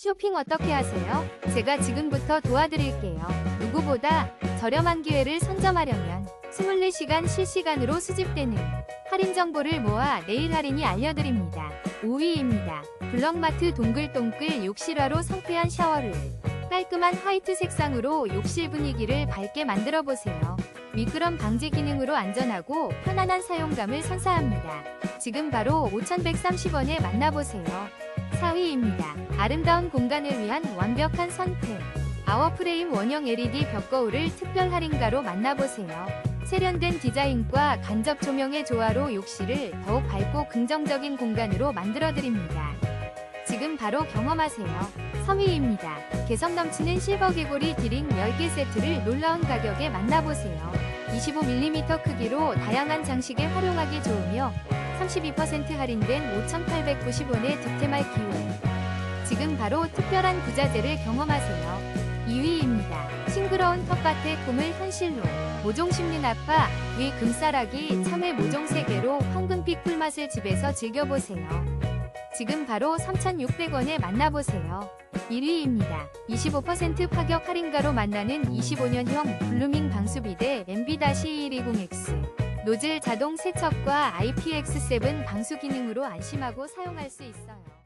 쇼핑 어떻게 하세요? 제가 지금부터 도와드릴게요. 누구보다 저렴한 기회를 선점하려면 24시간 실시간으로 수집되는 할인 정보를 모아 내일 할인이 알려드립니다. 5위입니다. 블럭마트 동글동글 욕실화로 상쾌한 샤워를 깔끔한 화이트 색상으로 욕실 분위기를 밝게 만들어 보세요. 미끄럼 방지 기능으로 안전하고 편안한 사용감을 선사합니다. 지금 바로 5,130원에 만나보세요. 4위입니다. 아름다운 공간을 위한 완벽한 선택. 아워프레임 원형 LED 벽 거울을 특별 할인가로 만나보세요. 세련된 디자인과 간접 조명의 조화로 욕실을 더욱 밝고 긍정적인 공간으로 만들어드립니다. 지금 바로 경험하세요. 3위입니다. 개성 넘치는 실버 개구리 디링 10개 세트를 놀라운 가격에 만나보세요. 25mm 크기로 다양한 장식에 활용하기 좋으며 32% 할인된 5,890원의 득템할 기회. 지금 바로 특별한 부자재를 경험하세요. 2위입니다. 싱그러운 텃밭의 꿈을 현실로. 모종 심리 나파, 위 금싸라기, 참외 모종 3개로 황금빛 꿀맛을 집에서 즐겨보세요. 지금 바로 3,600원에 만나보세요. 1위입니다. 25% 파격 할인가로 만나는 25년형 블루밍 방수비대 MB-2120X. 노즐 자동 세척과 IPX7 방수 기능으로 안심하고 사용할 수 있어요.